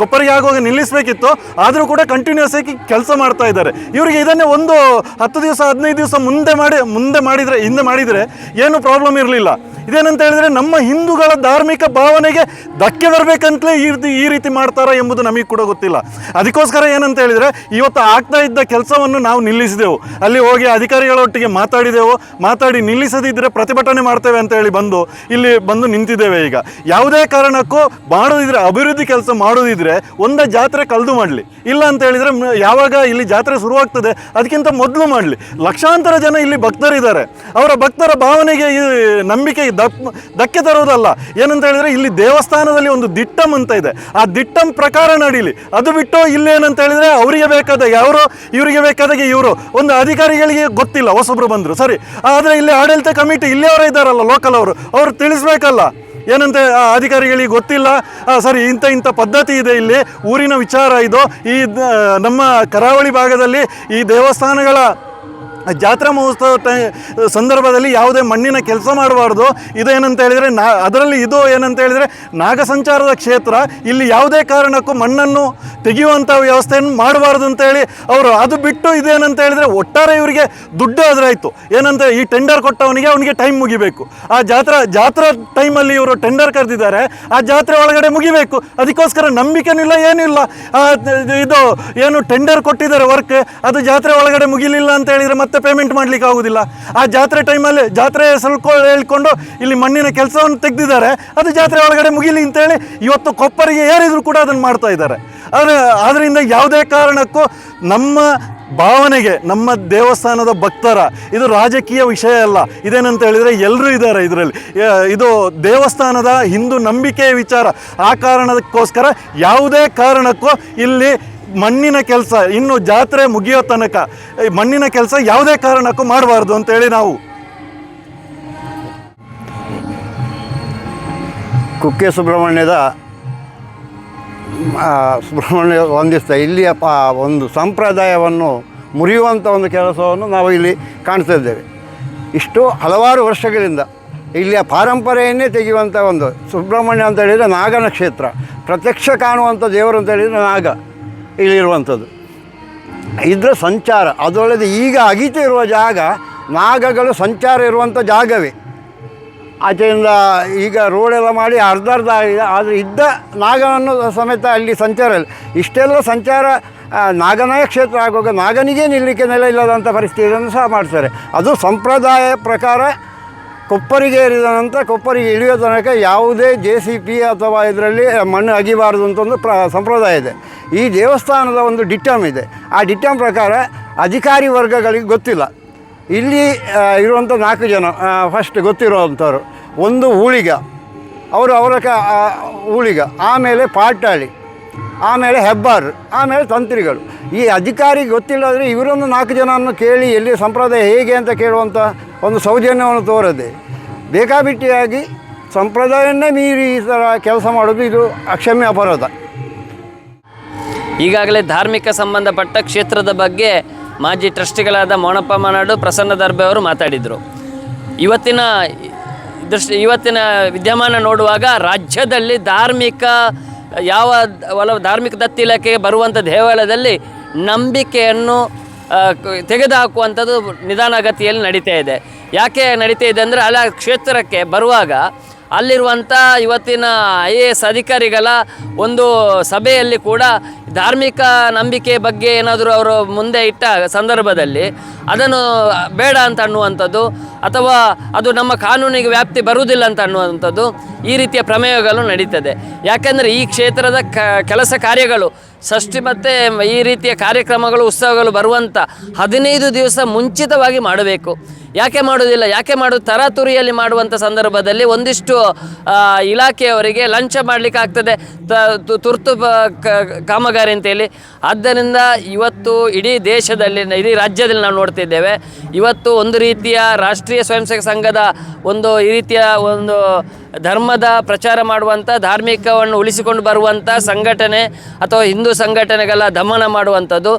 ಕೊಪ್ಪರಿಗೆ ಆಗುವಾಗ ನಿಲ್ಲಿಸಬೇಕಿತ್ತು. ಆದರೂ ಕೂಡ ಕಂಟಿನ್ಯೂಸ್ ಆಗಿ ಕೆಲಸ ಮಾಡ್ತಾ ಇದ್ದಾರೆ. ಇವರಿಗೆ ಇದನ್ನೇ ಒಂದು ಹತ್ತು ದಿವಸ, ಹದಿನೈದು ದಿವಸ ಮುಂದೆ ಮಾಡಿ, ಮುಂದೆ ಮಾಡಿದರೆ, ಹಿಂದೆ ಮಾಡಿದರೆ ಏನು ಪ್ರಾಬ್ಲಮ್ ಇರಲಿಲ್ಲ. ಇದೇನಂತ ಹೇಳಿದರೆ ನಮ್ಮ ಹಿಂದೂಗಳ ಧಾರ್ಮಿಕ ಭಾವನೆಗೆ ಧಕ್ಕೆ ಬರಬೇಕಂತಲೇ ಈ ರೀತಿ ಈ ರೀತಿ ಮಾಡ್ತಾರಾ ಎಂಬುದು ನಮಗೆ ಕೂಡ ಗೊತ್ತಿಲ್ಲ. ಅದಕ್ಕೋಸ್ಕರ ಏನಂತ ಹೇಳಿದರೆ, ಇವತ್ತು ಆಗ್ತಾ ಇದ್ದ ಕೆಲಸವನ್ನು ನಾವು ನಿಲ್ಲಿಸಿದೆವು. ಅಲ್ಲಿ ಹೋಗಿ ಅಧಿಕಾರಿಗಳೊಟ್ಟಿಗೆ ಮಾತಾಡಿದೆವು, ಮಾತಾಡಿ ನಿಲ್ಲಿಸದಿದ್ದರೆ ಪ್ರತಿಭಟನೆ ಮಾಡ್ತೇವೆ ಅಂತ ಹೇಳಿ ಬಂದು, ಇಲ್ಲಿ ಬಂದು ನಿಂತಿದ್ದೇವೆ ಈಗ. ಯಾವುದೇ ಕಾರಣಕ್ಕೂ ಮಾಡೋದಿದ್ರೆ, ಅಭಿವೃದ್ಧಿ ಕೆಲಸ ಮಾಡೋದಿದ್ರೆ ಒಂದ ಜಾತ್ರೆ ಕಳೆದು ಮಾಡಲಿ. ಇಲ್ಲ ಅಂತ ಹೇಳಿದರೆ ಯಾವಾಗ ಇಲ್ಲಿ ಜಾತ್ರೆ ಶುರುವಾಗ್ತದೆ, ಅದಕ್ಕಿಂತ ಮೊದಲು ಮಾಡಲಿ. ಲಕ್ಷಾಂತರ ಜನ ಇಲ್ಲಿ ಭಕ್ತರಿದ್ದಾರೆ. ಅವರ ಭಕ್ತರ ಭಾವನೆಗೆ ಈ ನಂಬಿಕೆ ದಕ್ ಧಕ್ಕೆ ತರುವುದಲ್ಲ. ಏನಂತ ಹೇಳಿದರೆ ಇಲ್ಲಿ ದೇವಸ್ಥಾನದಲ್ಲಿ ಒಂದು ದಿಟ್ಟಂ ಅಂತ ಇದೆ. ಆ ದಿಟ್ಟಂ ಪ್ರಕಾರ ನಡೀಲಿ. ಅದು ಬಿಟ್ಟು ಇಲ್ಲಿ ಏನಂತ ಹೇಳಿದರೆ ಅವರಿಗೆ ಬೇಕಾದ ಯಾರು ಇವರಿಗೆ ಬೇಕಾದಾಗ ಇವರು. ಒಂದು ಅಧಿಕಾರಿಗಳಿಗೆ ಗೊತ್ತಿಲ್ಲ, ಹೊಸಬ್ರು ಬಂದರು. ಸರಿ, ಆದರೆ ಇಲ್ಲಿ ಆಡಳಿತ ಕಮಿಟಿ ಇಲ್ಲಿಯವರೇ ಇದ್ದಾರಲ್ಲ ಲೋಕಲ್ ಅವರು. ಅವರು ತಿಳಿಸ್ಬೇಕಲ್ಲ. ಏನಂತೆ, ಆ ಅಧಿಕಾರಿಗಳಿಗೆ ಗೊತ್ತಿಲ್ಲ? ಸರಿ, ಇಂಥ ಇಂಥ ಪದ್ಧತಿ ಇದೆ ಇಲ್ಲಿ. ಊರಿನ ವಿಚಾರ ಇದು. ಈ ನಮ್ಮ ಕರಾವಳಿ ಭಾಗದಲ್ಲಿ ಈ ದೇವಸ್ಥಾನಗಳ ಜಾತ್ರಾ ಮಹೋತ್ಸವ ಸಂದರ್ಭದಲ್ಲಿ ಯಾವುದೇ ಮಣ್ಣಿನ ಕೆಲಸ ಮಾಡಬಾರ್ದು. ಇದೇನಂತ ಹೇಳಿದರೆ ನಾ, ಅದರಲ್ಲಿ ಇದು ಏನಂತ ಹೇಳಿದರೆ ನಾಗ ಸಂಚಾರದ ಕ್ಷೇತ್ರ ಇಲ್ಲಿ ಯಾವುದೇ ಕಾರಣಕ್ಕೂ ಮಣ್ಣನ್ನು ತೆಗೆಯುವಂಥ ವ್ಯವಸ್ಥೆಯನ್ನು ಮಾಡಬಾರ್ದು ಅಂತೇಳಿ ಅವರು ಅದು ಬಿಟ್ಟು ಇದೇನಂತ ಹೇಳಿದರೆ ಒಟ್ಟಾರೆ ಇವರಿಗೆ ದುಡ್ಡು ಆದರೆ ಆಯಿತು. ಏನಂತ ಈ ಟೆಂಡರ್ ಕೊಟ್ಟವನಿಗೆ ಅವನಿಗೆ ಟೈಮ್ ಮುಗಿಬೇಕು. ಆ ಜಾತ್ರಾ ಜಾತ್ರಾ ಟೈಮಲ್ಲಿ ಇವರು ಟೆಂಡರ್ ಕರೆದಿದ್ದಾರೆ, ಆ ಜಾತ್ರೆ ಒಳಗಡೆ ಮುಗಿಬೇಕು. ಅದಕ್ಕೋಸ್ಕರ ನಂಬಿಕೆನೂ ಇಲ್ಲ ಏನೂ ಇಲ್ಲ ಇದು, ಏನು ಟೆಂಡರ್ ಕೊಟ್ಟಿದ್ದಾರೆ ವರ್ಕ್ ಅದು ಜಾತ್ರೆ ಒಳಗಡೆ ಮುಗಿಲಿಲ್ಲ ಅಂತ ಹೇಳಿದರೆ ಮತ್ತೆ ಪೇಮೆಂಟ್ ಮಾಡಲಿಕ್ಕೆ ಆಗೋದಿಲ್ಲ. ಆ ಜಾತ್ರೆ ಟೈಮಲ್ಲಿ ಜಾತ್ರೆ ಸ್ವಲ್ಪ ಹೇಳ್ಕೊಂಡು ಇಲ್ಲಿ ಮಣ್ಣಿನ ಕೆಲಸವನ್ನು ತೆಗೆದಿದ್ದಾರೆ. ಅದು ಜಾತ್ರೆ ಒಳಗಡೆ ಮುಗಿಲಿ ಅಂತೇಳಿ ಇವತ್ತು ಕೊಪ್ಪರಿಗೆ ಏರಿದ್ರು ಕೂಡ ಅದನ್ನು ಮಾಡ್ತಾ ಇದ್ದಾರೆ. ಆದರೆ ಆದ್ದರಿಂದ ಯಾವುದೇ ಕಾರಣಕ್ಕೂ ನಮ್ಮ ಭಾವನೆಗೆ, ನಮ್ಮ ದೇವಸ್ಥಾನದ ಭಕ್ತರ, ಇದು ರಾಜಕೀಯ ವಿಷಯ ಅಲ್ಲ. ಇದೇನಂತ ಹೇಳಿದರೆ ಎಲ್ಲರೂ ಇದ್ದಾರೆ ಇದರಲ್ಲಿ. ಇದು ದೇವಸ್ಥಾನದ ಹಿಂದೂ ನಂಬಿಕೆಯ ವಿಚಾರ. ಆ ಕಾರಣಕ್ಕೋಸ್ಕರ ಯಾವುದೇ ಕಾರಣಕ್ಕೂ ಇಲ್ಲಿ ಮಣ್ಣಿನ ಕೆಲಸ, ಇನ್ನು ಜಾತ್ರೆ ಮುಗಿಯೋ ತನಕ ಮಣ್ಣಿನ ಕೆಲಸ ಯಾವುದೇ ಕಾರಣಕ್ಕೂ ಮಾಡಬಾರ್ದು ಅಂತೇಳಿ ನಾವು. ಕುಕ್ಕೆ ಸುಬ್ರಹ್ಮಣ್ಯದ ಸುಬ್ರಹ್ಮಣ್ಯ ವಂದಿಸ್ತಾ ಇಲ್ಲಿಯ ಒಂದು ಸಂಪ್ರದಾಯವನ್ನು ಮುರಿಯುವಂಥ ಒಂದು ಕೆಲಸವನ್ನು ನಾವು ಇಲ್ಲಿ ಕಾಣ್ತಾ ಇದ್ದೇವೆ. ಇಷ್ಟು ಹಲವಾರು ವರ್ಷಗಳಿಂದ ಇಲ್ಲಿಯ ಪಾರಂಪರೆಯನ್ನೇ ತೆಗೆಯುವಂಥ ಒಂದು ಸುಬ್ರಹ್ಮಣ್ಯ ಅಂತ ಹೇಳಿದರೆ ನಾಗನ ಕ್ಷೇತ್ರ ಪ್ರತ್ಯಕ್ಷ ಕಾಣುವಂಥ ದೇವರು ಅಂತ ಹೇಳಿದರೆ ನಾಗ. ಇಲ್ಲಿರುವಂಥದ್ದು. ಇದರ ಸಂಚಾರ, ಅದರೊಳಗೆ ಈಗ ಅಗೀತ ಇರುವ ಜಾಗ, ನಾಗಗಳು ಸಂಚಾರ ಇರುವಂಥ ಜಾಗವೇ. ಆಚೆಯಿಂದ ಈಗ ರೋಡೆಲ್ಲ ಮಾಡಿ ಅರ್ಧ ಅರ್ಧ ಆಗಿದೆ ಆದರೆ ಇದ್ದ ನಾಗನನ್ನು ಸಮೇತ ಅಲ್ಲಿ ಸಂಚಾರ ಇಲ್ಲ. ಇಷ್ಟೆಲ್ಲ ಸಂಚಾರ ನಾಗನಾಯ ಕ್ಷೇತ್ರ ಆಗುವಾಗ ನಾಗನಿಗೆ ನಿಲ್ಲಿಕೆ ನೆಲೆ ಇಲ್ಲದಂಥ ಪರಿಸ್ಥಿತಿಯನ್ನು ಸಹ ಮಾಡ್ತಾರೆ. ಅದು ಸಂಪ್ರದಾಯ ಪ್ರಕಾರ ಕೊಪ್ಪರಿಗೆ ಏರಿದ ನಂತರ ಕೊಪ್ಪರಿಗೆ ಇಳಿಯೋ ತನಕ ಯಾವುದೇ ಜೆ ಸಿ ಪಿ ಅಥವಾ ಇದರಲ್ಲಿ ಮಣ್ಣು ಅಗಿಬಾರದು ಅಂತ ಒಂದು ಪ್ರ, ಸಂಪ್ರದಾಯ ಇದೆ. ಈ ದೇವಸ್ಥಾನದ ಒಂದು ಡಿಟಮ್ ಇದೆ. ಆ ಡಿಟಮ್ ಪ್ರಕಾರ ಅಧಿಕಾರಿ ವರ್ಗಗಳಿಗೆ ಗೊತ್ತಿಲ್ಲ. ಇಲ್ಲಿ ಇರುವಂಥ ನಾಲ್ಕು ಜನ ಫಸ್ಟ್ ಗೊತ್ತಿರುವಂಥವ್ರು ಒಂದು ಊಳಿಗ. ಅವರು ಅವರ ಕ ಊಳಿಗ. ಆಮೇಲೆ ಪಾಟಾಳಿ ಆಮೇಲೆ ಹೆಬ್ಬಾರ್. ಆಮೇಲೆ ತಂತ್ರಿಗಳು. ಈ ಅಧಿಕಾರಿ ಗೊತ್ತಿಲ್ಲದ್ರೆ ಇವರೊಂದು ನಾಲ್ಕು ಜನವನ್ನು ಕೇಳಿ ಎಲ್ಲಿ ಸಂಪ್ರದಾಯ ಹೇಗೆ ಅಂತ ಕೇಳುವಂಥ ಒಂದು ಸೌಜನ್ಯವನ್ನು ತೋರದೆ. ಬೇಕಾಬಿಟ್ಟಿಯಾಗಿ ಸಂಪ್ರದಾಯವನ್ನೇ ಮೀರಿ ಈ ಥರ ಕೆಲಸ ಮಾಡೋದು ಇದು ಅಕ್ಷಮ್ಯ ಅಪರಾಧ. ಈಗಾಗಲೇ ಧಾರ್ಮಿಕ ಸಂಬಂಧಪಟ್ಟ ಕ್ಷೇತ್ರದ ಬಗ್ಗೆ ಮಾಜಿ ಟ್ರಸ್ಟಿಗಳಾದ ಮೋನಪ್ಪ ಮನಾಡು, ಪ್ರಸನ್ನ ದರ್ಬೆ ಅವರು ಮಾತಾಡಿದರು. ಇವತ್ತಿನ ದೃಷ್ಟಿ ಇವತ್ತಿನ ವಿದ್ಯಮಾನ ನೋಡುವಾಗ ರಾಜ್ಯದಲ್ಲಿ ಧಾರ್ಮಿಕ ಯಾವ ಒಲ ಧಾರ್ಮಿಕ ದತ್ತಿ ಇಲಾಖೆಗೆ ಬರುವಂಥ ದೇವಾಲಯದಲ್ಲಿ ನಂಬಿಕೆಯನ್ನು ತೆಗೆದುಹಾಕುವಂಥದ್ದು ನಿಧಾನಗತಿಯಲ್ಲಿ ನಡೀತಾ ಇದೆ. ಯಾಕೆ ನಡೀತಾ ಇದೆ ಅಂದರೆ ಅಲ್ಲ ಕ್ಷೇತ್ರಕ್ಕೆ ಬರುವಾಗ ಅಲ್ಲಿರುವಂಥ ಇವತ್ತಿನ ಐ ಎ ಎಸ್ ಅಧಿಕಾರಿಗಳ ಒಂದು ಸಭೆಯಲ್ಲಿ ಕೂಡ ಧಾರ್ಮಿಕ ನಂಬಿಕೆ ಬಗ್ಗೆ ಏನಾದರೂ ಅವರು ಮುಂದೆ ಇಟ್ಟ ಸಂದರ್ಭದಲ್ಲಿ ಅದನ್ನು ಬೇಡ ಅಂತ ಅನ್ನುವಂಥದ್ದು ಅಥವಾ ಅದು ನಮ್ಮ ಕಾನೂನಿಗೆ ವ್ಯಾಪ್ತಿ ಬರುವುದಿಲ್ಲ ಅಂತ ಅನ್ನುವಂಥದ್ದು ಈ ರೀತಿಯ ಪ್ರಮೇಯಗಳು ನಡೀತದೆ. ಯಾಕೆಂದರೆ ಈ ಕ್ಷೇತ್ರದ ಕೆಲಸ ಕಾರ್ಯಗಳು ಷಷ್ಠಿ ಮತ್ತು ಈ ರೀತಿಯ ಕಾರ್ಯಕ್ರಮಗಳು, ಉತ್ಸವಗಳು ಬರುವಂಥ ಹದಿನೈದು ದಿವಸ ಮುಂಚಿತವಾಗಿ ಮಾಡಬೇಕು. ಯಾಕೆ ಮಾಡೋದಿಲ್ಲ ಯಾಕೆ ಮಾಡೋದು ತರಾತುರಿಯಲ್ಲಿ ಮಾಡುವಂಥ ಸಂದರ್ಭದಲ್ಲಿ ಒಂದಿಷ್ಟು ಇಲಾಖೆಯವರಿಗೆ ಲಂಚ ಮಾಡಲಿಕ್ಕೆ ಆಗ್ತದೆ. ತುರ್ತು ಕಾಮಗಾರಿ ಅಂತೇಳಿ. ಆದ್ದರಿಂದ ಇವತ್ತು ಇಡೀ ದೇಶದಲ್ಲಿ, ಇಡೀ ರಾಜ್ಯದಲ್ಲಿ ನಾವು ನೋಡ್ತಿದ್ದೇವೆ. ಇವತ್ತು ಒಂದು ರೀತಿಯ ರಾಷ್ಟ್ರೀಯ ಸ್ವಯಂ ಸೇವಕ ಸಂಘದ ಒಂದು ಈ ರೀತಿಯ ಒಂದು ಧರ್ಮದ ಪ್ರಚಾರ ಮಾಡುವಂಥ ಧಾರ್ಮಿಕವನ್ನು ಉಳಿಸಿಕೊಂಡು ಬರುವಂಥ ಸಂಘಟನೆ ಅಥವಾ ಹಿಂದೂ ಸಂಘಟನೆಗಳ ದಮನ ಮಾಡುವಂಥದ್ದು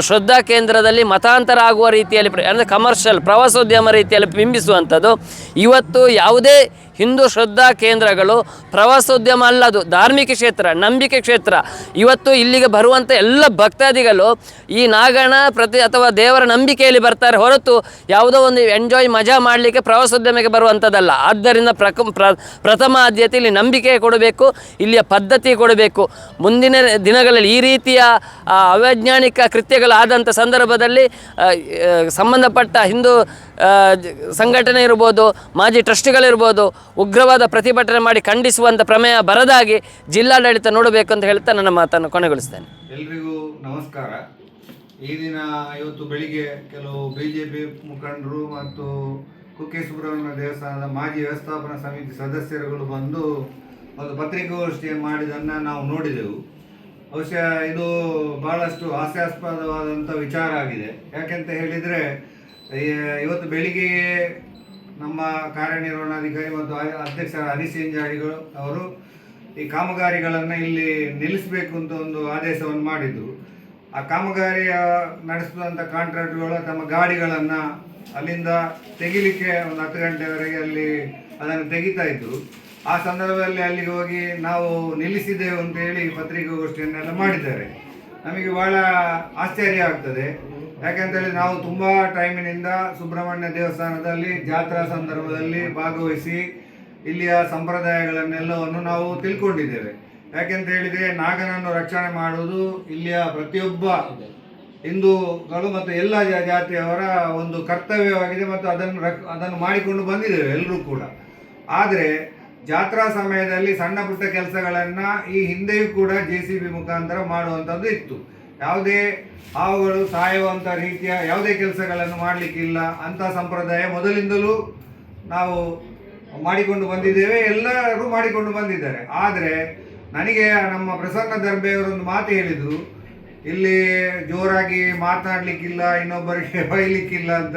ಶ್ರದ್ಧಾ ಕೇಂದ್ರದಲ್ಲಿ ಮತಾಂತರ ಆಗುವ ರೀತಿಯಲ್ಲಿ ಅಂದರೆ ಕಮರ್ಷಿಯಲ್ ಪ್ರವಾಸೋದ್ಯಮ ರೀತಿಯಲ್ಲಿ ಬಿಂಬಿಸುವಂಥದ್ದು. ಇವತ್ತು ಯಾವುದೇ ಹಿಂದೂ ಶ್ರದ್ಧಾ ಕೇಂದ್ರಗಳು ಪ್ರವಾಸೋದ್ಯಮ ಅಲ್ಲದು, ಧಾರ್ಮಿಕ ಕ್ಷೇತ್ರ, ನಂಬಿಕೆ ಕ್ಷೇತ್ರ. ಇವತ್ತು ಇಲ್ಲಿಗೆ ಬರುವಂಥ ಎಲ್ಲ ಭಕ್ತಾದಿಗಳು ಈ ನಾಗಣ ಪ್ರತಿ ಅಥವಾ ದೇವರ ನಂಬಿಕೆಯಲ್ಲಿ ಬರ್ತಾರೆ ಹೊರತು ಯಾವುದೋ ಒಂದು ಎಂಜಾಯ್ ಮಜಾ ಮಾಡಲಿಕ್ಕೆ ಪ್ರವಾಸೋದ್ಯಮಕ್ಕೆ ಬರುವಂಥದ್ದಲ್ಲ ಆದ್ದರಿಂದ ಪ್ರಕ, ಪ್ರ, ಪ್ರಥಮ ಆದ್ಯತೆ ಇಲ್ಲಿ ನಂಬಿಕೆ ಕೊಡಬೇಕು, ಇಲ್ಲಿಯ ಪದ್ಧತಿ ಕೊಡಬೇಕು. ಮುಂದಿನ ದಿನಗಳಲ್ಲಿ ಈ ರೀತಿಯ ಅವೈಜ್ಞಾನಿಕ ಕೃತ್ಯಗಳಾದಂಥ ಸಂದರ್ಭದಲ್ಲಿ ಸಂಬಂಧಪಟ್ಟ ಹಿಂದೂ ಸಂಘಟನೆ ಇರ್ಬೋದು, ಮಾಜಿ ಟ್ರಸ್ಟಿಗಳಿರ್ಬೋದು, ಉಗ್ರವಾದ ಪ್ರತಿಭಟನೆ ಮಾಡಿ ಖಂಡಿಸುವಂಥ ಪ್ರಮೇಯ ಬರದಾಗಿ ಜಿಲ್ಲಾಡಳಿತ ನೋಡಬೇಕು ಅಂತ ಹೇಳ್ತಾ ನನ್ನ ಮಾತನ್ನು ಕೊನೆಗೊಳಿಸ್ತೇನೆ. ಎಲ್ರಿಗೂ ನಮಸ್ಕಾರ. ಈ ದಿನ ಇವತ್ತು ಬೆಳಿಗ್ಗೆ ಕೆಲವು ಬಿ ಜೆ ಪಿ ಮುಖಂಡರು ಮತ್ತು ಕುಕ್ಕೆ ಸುಬ್ರಹ್ಮಣ್ಯ ದೇವಸ್ಥಾನದ ಮಾಜಿ ವ್ಯವಸ್ಥಾಪನಾ ಸಮಿತಿ ಸದಸ್ಯರುಗಳು ಬಂದು ಒಂದು ಪತ್ರಿಕಾಗೋಷ್ಠಿ ಮಾಡಿದ್ದನ್ನು ನಾವು ನೋಡಿದೆವು. ಬಹುಶಃ ಇದು ಬಹಳಷ್ಟು ಹಾಸ್ಯಾಸ್ಪದವಾದಂಥ ವಿಚಾರ ಆಗಿದೆ. ಯಾಕೆಂತ ಹೇಳಿದರೆ ಇವತ್ತು ಬೆಳಿಗ್ಗೆ ನಮ್ಮ ಕಾರ್ಯನಿರ್ವಹಣಾಧಿಕಾರಿ ಮತ್ತು ಅಧ್ಯಕ್ಷರ ಹರೀಶ್ ಎಂಜಾಡಿಗಳು ಅವರು ಈ ಕಾಮಗಾರಿಗಳನ್ನು ಇಲ್ಲಿ ನಿಲ್ಲಿಸಬೇಕು ಅಂತ ಒಂದು ಆದೇಶವನ್ನು ಮಾಡಿದರು. ಆ ಕಾಮಗಾರಿಯ ನಡೆಸಿದಂಥ ಕಾಂಟ್ರಾಕ್ಟ್ಗಳು ತಮ್ಮ ಗಾಡಿಗಳನ್ನು ಅಲ್ಲಿಂದ ತೆಗಿಲಿಕ್ಕೆ ಒಂದು ಹತ್ತು ಗಂಟೆವರೆಗೆ ಅಲ್ಲಿ ಅದನ್ನು ತೆಗಿತಾ ಇದ್ದರು ಆ ಸಂದರ್ಭದಲ್ಲಿ ಅಲ್ಲಿಗೆ ಹೋಗಿ ನಾವು ನಿಲ್ಲಿಸಿದ್ದೇವೆ ಅಂತ ಹೇಳಿ ಪತ್ರಿಕಾಗೋಷ್ಠಿಯನ್ನೆಲ್ಲ ಮಾಡಿದ್ದಾರೆ. ನಮಗೆ ಭಾಳ ಆಶ್ಚರ್ಯ ಆಗ್ತದೆ. ಯಾಕೆಂತೇಳಿ ನಾವು ತುಂಬ ಟೈಮಿನಿಂದ ಸುಬ್ರಹ್ಮಣ್ಯ ದೇವಸ್ಥಾನದಲ್ಲಿ ಜಾತ್ರಾ ಸಂದರ್ಭದಲ್ಲಿ ಭಾಗವಹಿಸಿ ಇಲ್ಲಿಯ ಸಂಪ್ರದಾಯಗಳನ್ನೆಲ್ಲವನ್ನು ನಾವು ತಿಳ್ಕೊಂಡಿದ್ದೇವೆ. ಯಾಕೆಂತ ಹೇಳಿದ್ರೆ ನಾಗನನ್ನು ರಕ್ಷಣೆ ಮಾಡುವುದು ಇಲ್ಲಿಯ ಪ್ರತಿಯೊಬ್ಬ ಹಿಂದೂಗಳು ಮತ್ತು ಎಲ್ಲ ಜಾತಿಯವರ ಒಂದು ಕರ್ತವ್ಯವಾಗಿದೆ ಮತ್ತು ಅದನ್ನು ರಕ್- ಅದನ್ನು ಮಾಡಿಕೊಂಡು ಬಂದಿದ್ದೇವೆ ಎಲ್ಲರೂ ಕೂಡ. ಆದರೆ ಜಾತ್ರಾ ಸಮಯದಲ್ಲಿ ಸಣ್ಣ ಪುಟ್ಟ ಕೆಲಸಗಳನ್ನು ಈ ಹಿಂದೆಯೂ ಕೂಡ ಜೆ ಸಿ ಬಿ ಮುಖಾಂತರ ಮಾಡುವಂಥದ್ದು ಇತ್ತು. ಯಾವುದೇ ಹಾವುಗಳು ಸಾಯುವಂಥ ರೀತಿಯ ಯಾವುದೇ ಕೆಲಸಗಳನ್ನು ಮಾಡಲಿಕ್ಕಿಲ್ಲ ಅಂಥ ಸಂಪ್ರದಾಯ ಮೊದಲಿಂದಲೂ ನಾವು ಮಾಡಿಕೊಂಡು ಬಂದಿದ್ದೇವೆ, ಎಲ್ಲರೂ ಮಾಡಿಕೊಂಡು ಬಂದಿದ್ದಾರೆ. ಆದರೆ ನನಗೆ ನಮ್ಮ ಪ್ರಸನ್ನ ದರ್ಬೆಯವರೊಂದು ಮಾತು ಹೇಳಿದರು, ಇಲ್ಲಿ ಜೋರಾಗಿ ಮಾತನಾಡ್ಲಿಕ್ಕಿಲ್ಲ ಇನ್ನೊಬ್ಬರಿಗೆ ಬೈಲಿಕ್ಕಿಲ್ಲ ಅಂತ,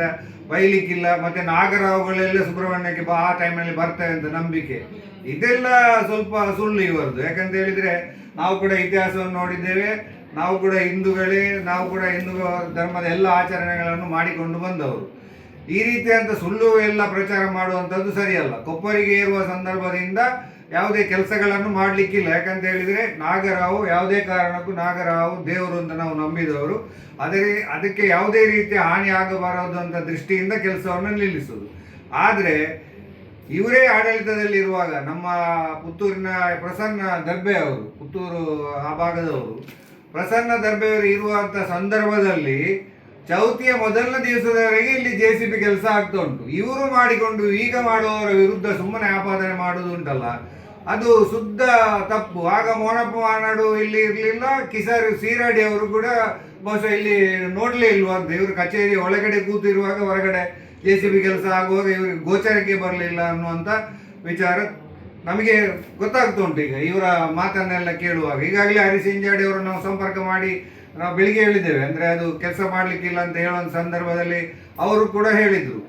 ಬೈಲಿಕ್ಕಿಲ್ಲ, ಮತ್ತೆ ನಾಗರಾವುಗಳೆಲ್ಲ ಸುಬ್ರಹ್ಮಣ್ಯಕ್ಕೆ ಬಾ, ಆ ಟೈಮಲ್ಲಿ ಬರ್ತವೆ ಅಂತ ನಂಬಿಕೆ. ಇದೆಲ್ಲ ಸ್ವಲ್ಪ ಸುಳ್ಳು ಇವರದು. ಯಾಕಂತ ಹೇಳಿದ್ರೆ ನಾವು ಕೂಡ ಇತಿಹಾಸವನ್ನು ನೋಡಿದ್ದೇವೆ ನಾವು ಕೂಡ ಹಿಂದೂಗಳೇ, ನಾವು ಕೂಡ ಹಿಂದೂ ಧರ್ಮದ ಎಲ್ಲ ಆಚರಣೆಗಳನ್ನು ಮಾಡಿಕೊಂಡು ಬಂದವರು. ಈ ರೀತಿಯಂಥ ಸುಳ್ಳು ಎಲ್ಲ ಪ್ರಚಾರ ಮಾಡುವಂಥದ್ದು ಸರಿಯಲ್ಲ. ಕೊಪ್ಪರಿಗೆ ಏರುವ ಸಂದರ್ಭದಿಂದ ಯಾವುದೇ ಕೆಲಸಗಳನ್ನು ಮಾಡಲಿಕ್ಕಿಲ್ಲ. ಯಾಕಂತ ಹೇಳಿದರೆ ನಾಗರಾವು ಯಾವುದೇ ಕಾರಣಕ್ಕೂ ನಾಗರಾವು ದೇವರು ಅಂತ ನಾವು ನಂಬಿದವರು. ಅದೇ ಅದಕ್ಕೆ ಯಾವುದೇ ರೀತಿಯ ಹಾನಿ ಆಗಬಾರದು ಅಂತ ದೃಷ್ಟಿಯಿಂದ ಕೆಲಸವನ್ನು ನಿಲ್ಲಿಸುವುದು. ಆದರೆ ಇವರೇ ಆಡಳಿತದಲ್ಲಿರುವಾಗ ನಮ್ಮ ಪುತ್ತೂರಿನ ಪ್ರಸನ್ನ ದರ್ಬೆ ಅವರು, ಪುತ್ತೂರು ಆ ಭಾಗದವರು ಪ್ರಸನ್ನ ದರ್ಬೆಯವರು ಇರುವಂಥ ಸಂದರ್ಭದಲ್ಲಿ ಚೌತಿಯ ಮೊದಲನೇ ದಿವಸದವರೆಗೆ ಇಲ್ಲಿ ಜೆ ಸಿ ಬಿ ಕೆಲಸ ಆಗ್ತಾ ಉಂಟು. ಇವರು ಮಾಡಿಕೊಂಡು ಈಗ ಮಾಡುವವರ ವಿರುದ್ಧ ಸುಮ್ಮನೆ ಆಪಾದನೆ ಮಾಡುವುದು ಉಂಟಲ್ಲ. ಅದು ಶುದ್ಧ ತಪ್ಪು. ಆಗ ಮೋನಪ್ಪ ಮಾನಾಡು ಇಲ್ಲಿ ಇರಲಿಲ್ಲ. ಕಿಸಾರ್ ಸೀರಾಡಿ ಅವರು ಕೂಡ ಬಹುಶಃ ಇಲ್ಲಿ ನೋಡಲೇ ಇಲ್ವಾ ಅಂತ. ಇವರು ಕಚೇರಿ ಒಳಗಡೆ ಕೂತಿರುವಾಗ ಹೊರಗಡೆ ಜೆ ಸಿ ಬಿ ಕೆಲಸ ಆಗುವಾಗ ಇವರಿಗೆ ಗೋಚರಕ್ಕೆ ಬರಲಿಲ್ಲ ಅನ್ನುವಂಥ ವಿಚಾರ ನಮಗೆ ಗೊತ್ತಾಗ್ತಾ ಉಂಟು ಈಗ, ಇವರ ಮಾತನ್ನೆಲ್ಲ ಕೇಳುವಾಗ. ಈಗಾಗಲೇ ಹರೀಶ್ ಇಂಜಾಡಿ ಅವರು ನಾವು ಸಂಪರ್ಕ ಮಾಡಿ ನಾವು ಬೆಳಿಗ್ಗೆ ಹೇಳಿದ್ದೇವೆ. ಅಂದರೆ ಅದು ಕೆಲಸ ಮಾಡಲಿಕ್ಕಿಲ್ಲ ಅಂತ ಹೇಳೋ ಸಂದರ್ಭದಲ್ಲಿ ಅವರು ಕೂಡ ಹೇಳಿದರು.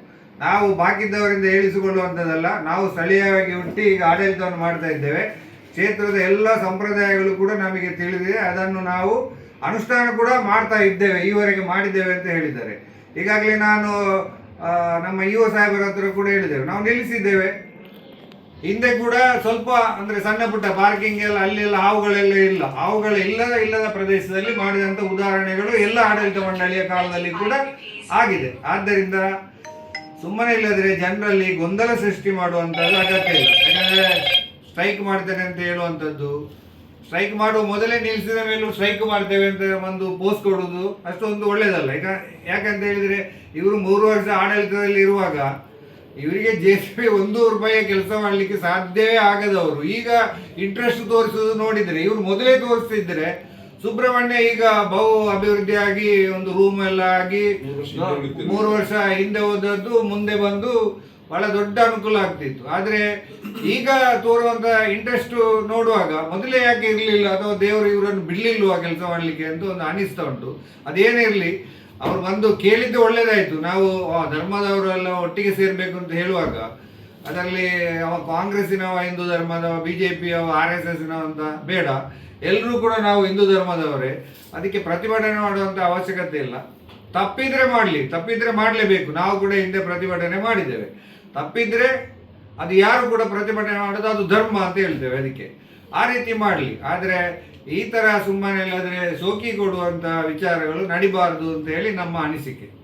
ನಾವು ಬಾಕಿದ್ದವರಿಂದ ಹೇಳಿಸಿಕೊಳ್ಳುವಂಥದ್ದಲ್ಲ, ನಾವು ಸ್ಥಳೀಯವಾಗಿ ಹುಟ್ಟಿ ಈಗ ಆಡಳಿತವನ್ನು ಮಾಡ್ತಾ ಇದ್ದೇವೆ. ಕ್ಷೇತ್ರದ ಎಲ್ಲ ಸಂಪ್ರದಾಯಗಳು ಕೂಡ ನಮಗೆ ತಿಳಿದಿದೆ. ಅದನ್ನು ನಾವು ಅನುಷ್ಠಾನ ಕೂಡ ಮಾಡ್ತಾ ಇದ್ದೇವೆ, ಈವರೆಗೆ ಮಾಡಿದ್ದೇವೆ ಅಂತ ಹೇಳಿದ್ದಾರೆ. ಈಗಾಗಲೇ ನಾನು ನಮ್ಮ ಯುವ ಸಾಹೇಬರ ಹತ್ರ ಕೂಡ ಹೇಳಿದ್ದೇವೆ. ನಾವು ನಿಲ್ಲಿಸಿದ್ದೇವೆ. ಹಿಂದೆ ಕೂಡ ಸ್ವಲ್ಪ ಅಂದ್ರೆ ಸಣ್ಣ ಪುಟ್ಟ ಪಾರ್ಕಿಂಗ್ ಎಲ್ಲ, ಅಲ್ಲೆಲ್ಲ ಹಾವುಗಳೆಲ್ಲ ಇಲ್ಲ. ಹಾವುಗಳು ಇಲ್ಲದ ಇಲ್ಲದ ಪ್ರದೇಶದಲ್ಲಿ ಮಾಡಿದಂತ ಉದಾಹರಣೆಗಳು ಎಲ್ಲ ಆಡಳಿತ ಮಂಡಳಿಯ ಕಾಲದಲ್ಲಿ ಕೂಡ ಆಗಿದೆ. ಆದ್ದರಿಂದ ಸುಮ್ಮನೆ ಇಲ್ಲದ್ರೆ ಜನರಲ್ಲಿ ಗೊಂದಲ ಸೃಷ್ಟಿ ಮಾಡುವಂಥದ್ದು ಅಗತ್ಯ ಇಲ್ಲ. ಯಾಕಂದ್ರೆ ಸ್ಟ್ರೈಕ್ ಮಾಡ್ತೇನೆ ಅಂತ ಹೇಳುವಂಥದ್ದು ಸ್ಟ್ರೈಕ್ ಮಾಡುವ ಮೊದಲೇ ನಿಲ್ಲಿಸಿದ ಮೇಲೂ ಸ್ಟ್ರೈಕ್ ಮಾಡ್ತೇವೆ ಅಂತ ಒಂದು ಪೋಸ್ಟ್ ಕೊಡುವುದು ಅಷ್ಟೊಂದು ಒಳ್ಳೇದಲ್ಲ. ಈಗ ಯಾಕಂತ ಹೇಳಿದ್ರೆ ಇವರು ಮೂರು ವರ್ಷ ಆಡಳಿತದಲ್ಲಿ ಇರುವಾಗ ಇವರಿಗೆ ಜೆ ಸಿ ಬಿ ಒಂದು ರೂಪಾಯಿ ಕೆಲಸ ಮಾಡಲಿಕ್ಕೆ ಸಾಧ್ಯವೇ ಆಗದವರು. ಈಗ ಇಂಟ್ರೆಸ್ಟ್ ತೋರಿಸೋದು ನೋಡಿದರೆ, ಇವರು ಮೊದಲೇ ತೋರಿಸ್ತಿದ್ರೆ, ಸುಬ್ರಹ್ಮಣ್ಯ ಈಗ ಬಹು ಅಭಿವೃದ್ಧಿಯಾಗಿ ಒಂದು ರೂಮ್ ಎಲ್ಲ ಆಗಿ ಮೂರು ವರ್ಷ ಹಿಂದೆ ಹೋದದ್ದು, ಮುಂದೆ ಬಂದು ಬಹಳ ದೊಡ್ಡ ಅನುಕೂಲ ಆಗ್ತಿತ್ತು. ಆದರೆ ಈಗ ತೋರುವಂತ ಇಂಟ್ರೆಸ್ಟ್ ನೋಡುವಾಗ ಮೊದಲೇ ಯಾಕೆ ಇರಲಿಲ್ಲ ಅಥವಾ ದೇವರು ಇವರನ್ನು ಬಿಡಲಿಲ್ವಾ ಕೆಲಸ ಮಾಡಲಿಕ್ಕೆ ಅಂತ ಒಂದು ಅನಿಸ್ತಾ ಉಂಟು. ಅದೇನೇ ಇರಲಿ ಅವ್ರು ಬಂದು ಕೇಳಿದ್ದು ಒಳ್ಳೇದಾಯ್ತು. ನಾವು ಧರ್ಮದವರೆಲ್ಲ ಒಟ್ಟಿಗೆ ಸೇರಬೇಕು ಅಂತ ಹೇಳುವಾಗ, ಅದರಲ್ಲಿ ಅವ ಕಾಂಗ್ರೆಸ್ಸಿನವ, ಹಿಂದೂ ಧರ್ಮದವ ಬಿ ಜೆ ಪಿಯವ ಆರ್ ಎಸ್ ಎಸ್ನವ ಅಂತ ಬೇಡ. ಎಲ್ಲರೂ ಕೂಡ ನಾವು ಹಿಂದೂ ಧರ್ಮದವರೇ. ಅದಕ್ಕೆ ಪ್ರತಿಭಟನೆ ಮಾಡುವಂತ ಅವಶ್ಯಕತೆ ಇಲ್ಲ. ತಪ್ಪಿದ್ರೆ ಮಾಡಲಿ. ತಪ್ಪಿದ್ರೆ ಮಾಡಲೇಬೇಕು. ನಾವು ಕೂಡ ಹಿಂದೆ ಪ್ರತಿಭಟನೆ ಮಾಡಿದ್ದೇವೆ. ತಪ್ಪಿದ್ರೆ ಅದು ಯಾರು ಕೂಡ ಪ್ರತಿಭಟನೆ ಮಾಡೋದು, ಅದು ಧರ್ಮ ಅಂತ ಹೇಳ್ತೇವೆ ಅದಕ್ಕೆ. ಆ ರೀತಿ ಮಾಡಲಿ. ಆದರೆ ಈ ಥರ ಸುಮ್ಮನೆ ಇಲ್ಲದ್ರೆ ಸೋಕಿ ಕೊಡುವಂತಹ ವಿಚಾರಗಳು ನಡಿಬಾರದು ಅಂತ ಹೇಳಿ ನಮ್ಮ ಅನಿಸಿಕೆ.